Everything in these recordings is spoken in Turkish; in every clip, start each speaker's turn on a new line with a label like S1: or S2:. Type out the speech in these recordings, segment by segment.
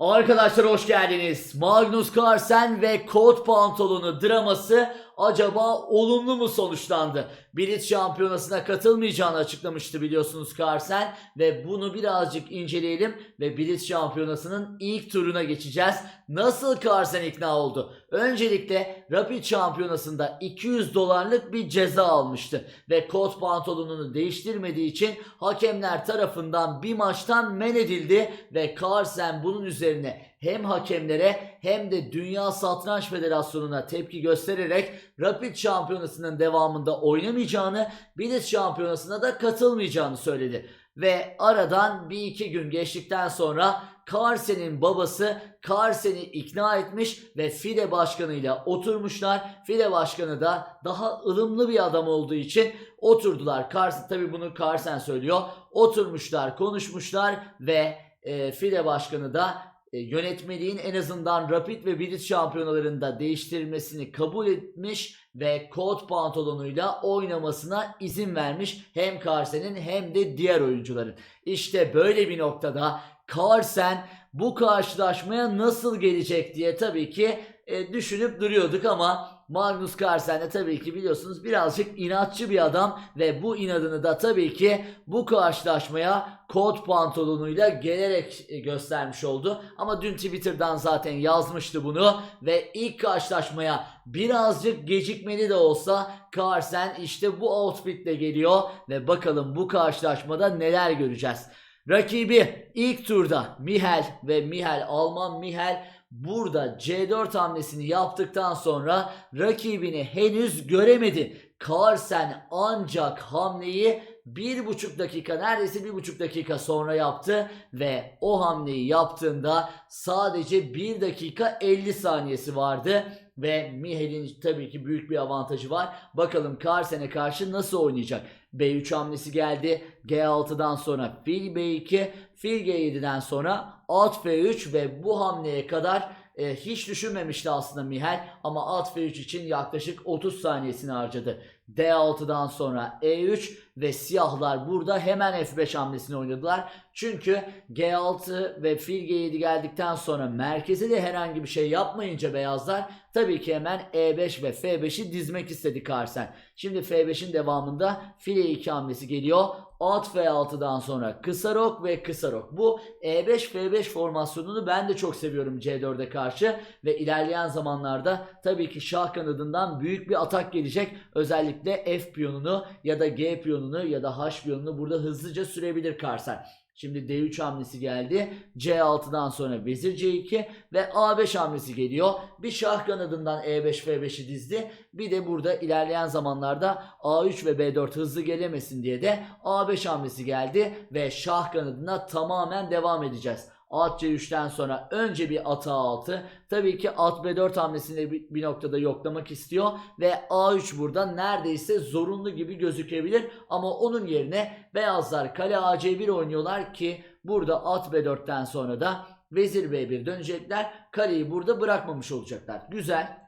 S1: Arkadaşlar hoş geldiniz. Magnus Carlsen ve kot pantolonu draması acaba olumlu mu sonuçlandı? Blitz şampiyonasına katılmayacağını açıklamıştı biliyorsunuz Carlsen ve bunu birazcık inceleyelim ve Blitz şampiyonasının ilk turuna geçeceğiz. Nasıl Carlsen ikna oldu? Öncelikle Rapid şampiyonasında 200 dolarlık bir ceza almıştı ve kot pantolonunu değiştirmediği için hakemler tarafından bir maçtan men edildi ve Carlsen bunun üzerine hem hakemlere hem de Dünya Satranç Federasyonu'na tepki göstererek Rapid şampiyonasının devamında oynamayacağını, Blitz şampiyonasına da katılmayacağını söyledi. Ve aradan bir iki gün geçtikten sonra Carlsen'in babası Carlsen'i ikna etmiş ve FIDE başkanıyla oturmuşlar. FIDE başkanı da daha ılımlı bir adam olduğu için oturdular. Carlsen tabi bunu Carlsen söylüyor. Oturmuşlar, konuşmuşlar ve e, FIDE başkanı da yönetmeliğin en azından Rapid ve Blitz şampiyonalarında değiştirilmesini kabul etmiş ve kot pantolonuyla oynamasına izin vermiş hem Carlsen'in hem de diğer oyuncuların. İşte böyle bir noktada Carlsen bu karşılaşmaya nasıl gelecek diye tabii ki e, düşünüp duruyorduk ama Magnus Carlsen de tabii ki biliyorsunuz birazcık inatçı bir adam ve bu inadını da tabii ki bu karşılaşmaya kot pantolonuyla gelerek e, göstermiş oldu. Ama dün Twitter'dan zaten yazmıştı bunu ve ilk karşılaşmaya birazcık gecikmeli de olsa Carlsen işte bu outfitle geliyor ve bakalım bu karşılaşmada neler göreceğiz. Rakibi ilk turda Mihel ve Mihel Alman Mihel burada C4 hamlesini yaptıktan sonra rakibini henüz göremedi. Carlsen ancak hamleyi bir buçuk dakika neredeyse bir buçuk dakika sonra yaptı ve o hamleyi yaptığında sadece bir dakika 50 saniyesi vardı ve Mihel'in tabii ki büyük bir avantajı var. Bakalım Carlsen'e karşı nasıl oynayacak? B3 hamlesi geldi. G6'dan sonra fil B2, fil G7'den sonra at F3 ve bu hamleye kadar e, hiç düşünmemişti aslında Mihel ama at F3 için yaklaşık 30 saniyesini harcadı. D6'dan sonra E3 ve siyahlar burada hemen F5 hamlesini oynadılar. Çünkü G6 ve fil G7 geldikten sonra merkeze de herhangi bir şey yapmayınca beyazlar tabii ki hemen E5 ve F5'i dizmek istedi Carlsen. Şimdi F5'in devamında fil E2 hamlesi geliyor. At F6'dan sonra kısa rok ve kısa rok. Bu E E5 F5 formasyonunu ben de çok seviyorum C4'e karşı ve ilerleyen zamanlarda tabii ki şah kanadından büyük bir atak gelecek. Özellikle F piyonunu ya da G piyonunu ya da H piyonunu burada hızlıca sürebilir Carlsen. Şimdi D3 hamlesi geldi. C6'dan sonra vezir C2 ve A5 hamlesi geliyor. Bir şah kanadından E E5 F5'i dizdi. Bir de burada ilerleyen zamanlarda A3 ve B4 hızlı gelemesin diye de A5 hamlesi geldi ve şah kanadına tamamen devam edeceğiz. At C3'ten sonra önce bir at A6. Tabii ki at B4 hamlesini bir, noktada yoklamak istiyor. Ve A3 burada neredeyse zorunlu gibi gözükebilir. Ama onun yerine beyazlar kale AC1 oynuyorlar ki burada at B4'ten sonra da vezir B1 dönecekler. Kaleyi burada bırakmamış olacaklar. Güzel.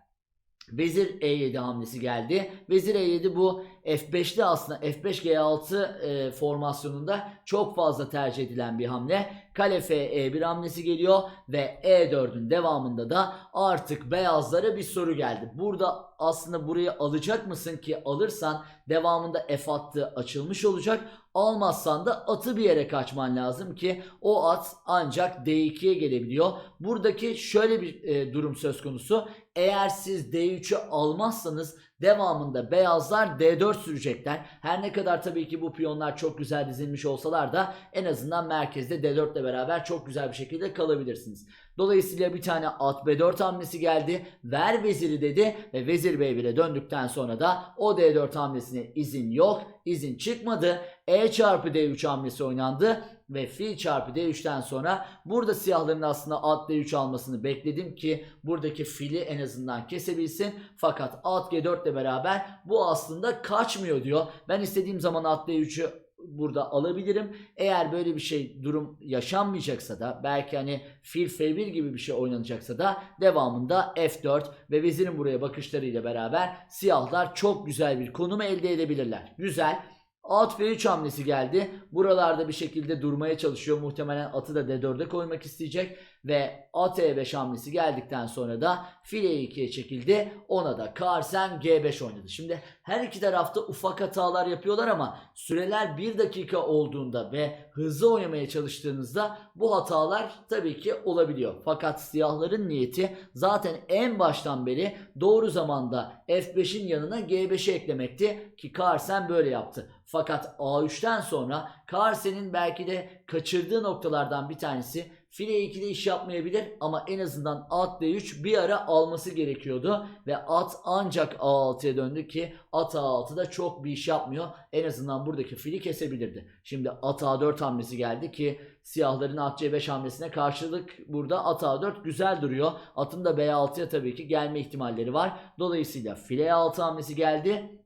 S1: Vezir E7 hamlesi geldi. Vezir E7 bu F5'li aslında F5 G6 e, formasyonunda çok fazla tercih edilen bir hamle. Kale F E1 hamlesi geliyor ve E4'ün devamında da artık beyazlara bir soru geldi. Burada aslında burayı alacak mısın ki alırsan devamında F hattı açılmış olacak. Almazsan da atı bir yere kaçman lazım ki o at ancak D2'ye gelebiliyor. Buradaki şöyle bir e, durum söz konusu. Eğer siz D3'ü almazsanız devamında beyazlar D4 sürecekler. Her ne kadar tabii ki bu piyonlar çok güzel dizilmiş olsalar da en azından merkezde D4 ile beraber çok güzel bir şekilde kalabilirsiniz. Dolayısıyla bir tane at B4 hamlesi geldi. Ver veziri dedi ve vezir B1'e döndükten sonra da o D4 hamlesine izin yok. İzin çıkmadı. E çarpı D3 hamlesi oynandı ve fil çarpı D3'ten sonra burada siyahların aslında at D3 almasını bekledim ki buradaki fili en azından kesebilsin. Fakat at G4 ile beraber bu aslında kaçmıyor diyor. Ben istediğim zaman at D3'ü burada alabilirim. Eğer böyle bir şey durum yaşanmayacaksa da belki hani fil F1 gibi bir şey oynanacaksa da devamında F4 ve vezirin buraya bakışlarıyla beraber siyahlar çok güzel bir konumu elde edebilirler. Güzel. At F3 hamlesi geldi. Buralarda bir şekilde durmaya çalışıyor. Muhtemelen atı da D4'e koymak isteyecek. Ve at E5 hamlesi geldikten sonra da file 2'ye çekildi. Ona da Carlsen G5 oynadı. Şimdi her iki tarafta ufak hatalar yapıyorlar ama süreler 1 dakika olduğunda ve hızlı oynamaya çalıştığınızda bu hatalar tabii ki olabiliyor. Fakat siyahların niyeti zaten en baştan beri doğru zamanda F5'in yanına G5'i eklemekti ki Carlsen böyle yaptı. Fakat A3'ten sonra Carlsen'in belki de kaçırdığı noktalardan bir tanesi file 2'de iş yapmayabilir ama en azından at D3 bir ara alması gerekiyordu ve at ancak A6'ya döndü ki at A6'da çok bir iş yapmıyor. En azından buradaki fili kesebilirdi. Şimdi at A4 hamlesi geldi ki siyahların at C5 hamlesine karşılık burada at A4 güzel duruyor. Atın da B6'ya tabii ki gelme ihtimalleri var. Dolayısıyla file A6 hamlesi geldi.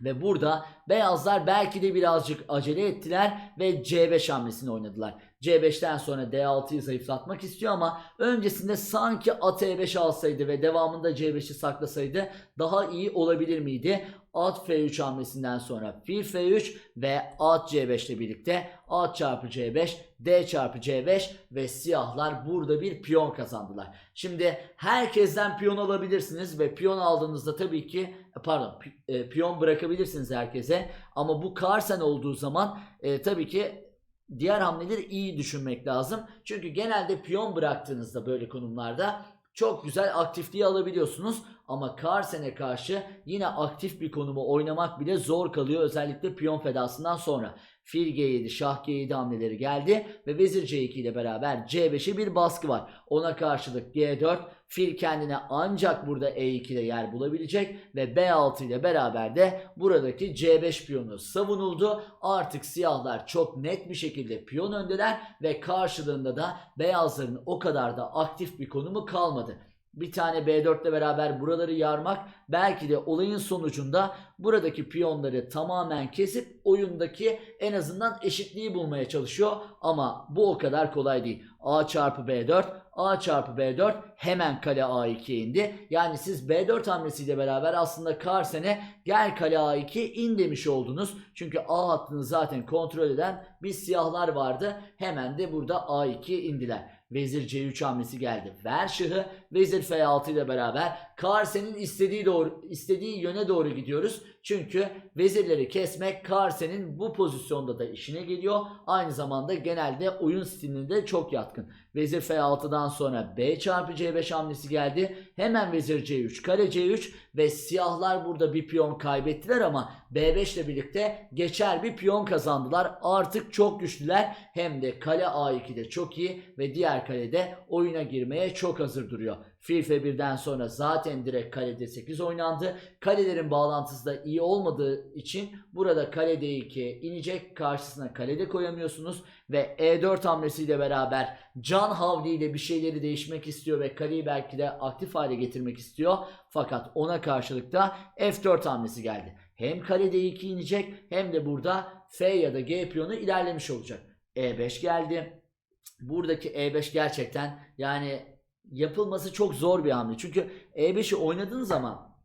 S1: Ve burada beyazlar belki de birazcık acele ettiler ve C5 hamlesini oynadılar. C5'ten sonra D6'yı zayıflatmak istiyor ama öncesinde sanki at E5 alsaydı ve devamında C5'i saklasaydı daha iyi olabilir miydi? At F3 hamlesinden sonra fil F3 ve at C5 ile birlikte at çarpı C5, D çarpı C5 ve siyahlar burada bir piyon kazandılar. Şimdi herkesten piyon alabilirsiniz ve piyon aldığınızda tabii ki pardon pi- e, piyon bırakabilirsiniz herkese ama bu Carlsen olduğu zaman e, tabii ki diğer hamleleri iyi düşünmek lazım. Çünkü genelde piyon bıraktığınızda böyle konumlarda çok güzel aktifliği alabiliyorsunuz. Ama Carlsen'e karşı yine aktif bir konumu oynamak bile zor kalıyor. Özellikle piyon fedasından sonra. Fil G7, Şah G7 hamleleri geldi ve Vezir C2 ile beraber C5'e bir baskı var. Ona karşılık G4, Fil kendine ancak burada E2 ile yer bulabilecek ve B6 ile beraber de buradaki C5 piyonu savunuldu. Artık siyahlar çok net bir şekilde piyon öndeler ve karşılığında da beyazların o kadar da aktif bir konumu kalmadı. Bir tane B4 ile beraber buraları yarmak belki de olayın sonucunda buradaki piyonları tamamen kesip oyundaki en azından eşitliği bulmaya çalışıyor. Ama bu o kadar kolay değil. A çarpı B4, A çarpı B4 hemen kale A2'ye indi. Yani siz B4 hamlesiyle beraber aslında Carlsen'e gel kale A2 in demiş oldunuz. Çünkü A hattını zaten kontrol eden bir siyahlar vardı. Hemen de burada A2 indiler. Vezir C3 hamlesi geldi. Ver şahı Vezir F6 ile beraber Carlsen'in istediği doğru istediği yöne doğru gidiyoruz. Çünkü vezirleri kesmek Carlsen'in bu pozisyonda da işine geliyor. Aynı zamanda genelde oyun stilinde çok yatkın. Vezir F6'dan sonra B çarpı C5 hamlesi geldi. Hemen Vezir C3, kale C3 ve siyahlar burada bir piyon kaybettiler ama B5 ile birlikte geçer bir piyon kazandılar. Artık çok güçlüler. Hem de kale A2'de çok iyi ve diğer kalede oyuna girmeye çok hazır duruyor. Fil F1'den sonra zaten direkt kalede 8 oynandı. Kalelerin bağlantısı da iyi olmadığı için burada kale D2'ye inecek. Karşısına kalede koyamıyorsunuz. Ve E4 hamlesiyle beraber Can Havli ile bir şeyleri değişmek istiyor ve kaleyi belki de aktif hale getirmek istiyor. Fakat ona karşılık da F4 hamlesi geldi. Hem kale D2 inecek hem de burada F ya da G piyonu ilerlemiş olacak. E5 geldi. Buradaki E5 gerçekten yani yapılması çok zor bir hamle. Çünkü E5'i oynadığın zaman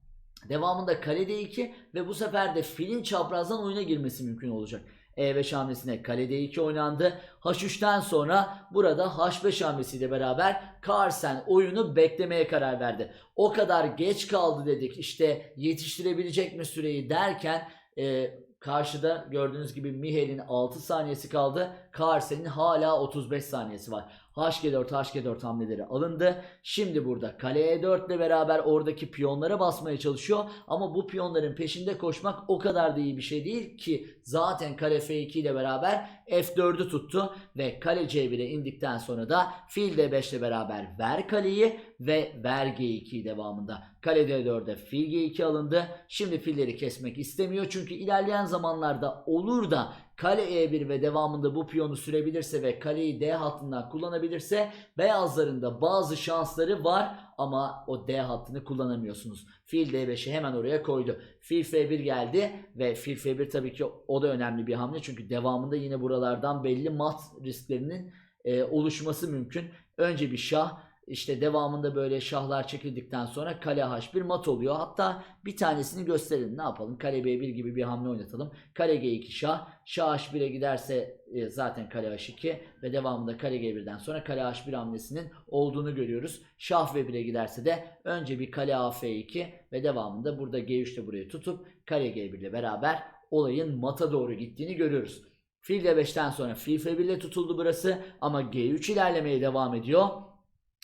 S1: devamında kale D2 ve bu sefer de filin çaprazdan oyuna girmesi mümkün olacak. E5 hamlesine kale D2 oynandı. H3'ten sonra burada H5 hamlesiyle beraber Carlsen oyunu beklemeye karar verdi. O kadar geç kaldı dedik işte yetiştirebilecek mi süreyi derken e, karşıda gördüğünüz gibi Mihel'in 6 saniyesi kaldı. Carlsen'in hala 35 saniyesi var. HG4 HG4 hamleleri alındı. Şimdi burada kale E4 ile beraber oradaki piyonlara basmaya çalışıyor. Ama bu piyonların peşinde koşmak o kadar da iyi bir şey değil ki zaten kale F2 ile beraber F4'ü tuttu ve kale C1'e indikten sonra da fil D5 ile beraber ver kaleyi ve ver G2 devamında. Kale D4'e fil G2 alındı. Şimdi filleri kesmek istemiyor çünkü ilerleyen zamanlarda olur da kale E1 ve devamında bu piyonu sürebilirse ve kaleyi D hattından kullanabilirse beyazların da bazı şansları var ama o D hattını kullanamıyorsunuz. Fil D5'i hemen oraya koydu. Fil F1 geldi ve fil F1 tabii ki o da önemli bir hamle çünkü devamında yine buralardan belli mat risklerinin e, oluşması mümkün. Önce bir şah işte devamında böyle şahlar çekildikten sonra kale H1 mat oluyor. Hatta bir tanesini gösterelim. Ne yapalım? Kale B1 gibi bir hamle oynatalım. Kale G2 şah. Şah H1'e giderse e, zaten kale H2 ve devamında kale G1'den sonra kale H1 hamlesinin olduğunu görüyoruz. Şah ve 1'e giderse de önce bir kale AF2 ve devamında burada G3'te burayı tutup kale G1 ile beraber olayın mata doğru gittiğini görüyoruz. Fil D5'ten sonra fil F1 ile tutuldu burası ama G3 ilerlemeye devam ediyor.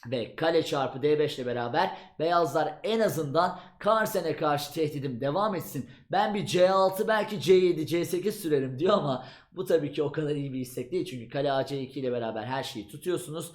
S1: Ve kale çarpı D5 ile beraber beyazlar en azından Carlsen'e karşı tehdidim devam etsin. Ben bir C6 belki C7 C8 sürerim diyor ama bu tabii ki o kadar iyi bir istek değil. Çünkü kale AC2 ile beraber her şeyi tutuyorsunuz.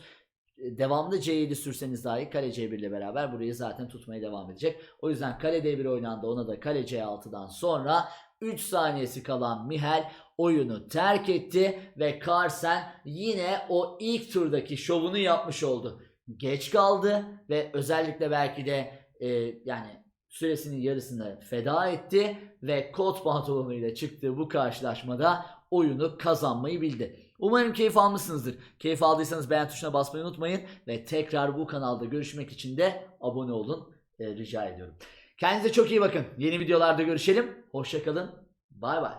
S1: E, Devamlı C7 sürseniz dahi kale C1 ile beraber burayı zaten tutmaya devam edecek. O yüzden kale D1 oynandı ona da kale C6'dan sonra 3 saniyesi kalan Mihel oyunu terk etti ve Carlsen yine o ilk turdaki şovunu yapmış oldu. Geç kaldı ve özellikle belki de e, yani süresinin yarısını feda etti ve kot pantolonuyla çıktığı bu karşılaşmada oyunu kazanmayı bildi. Umarım keyif almışsınızdır. Keyif aldıysanız beğen tuşuna basmayı unutmayın ve tekrar bu kanalda görüşmek için de abone olun e, rica ediyorum. Kendinize çok iyi bakın. Yeni videolarda görüşelim. Hoşçakalın. Bay bay.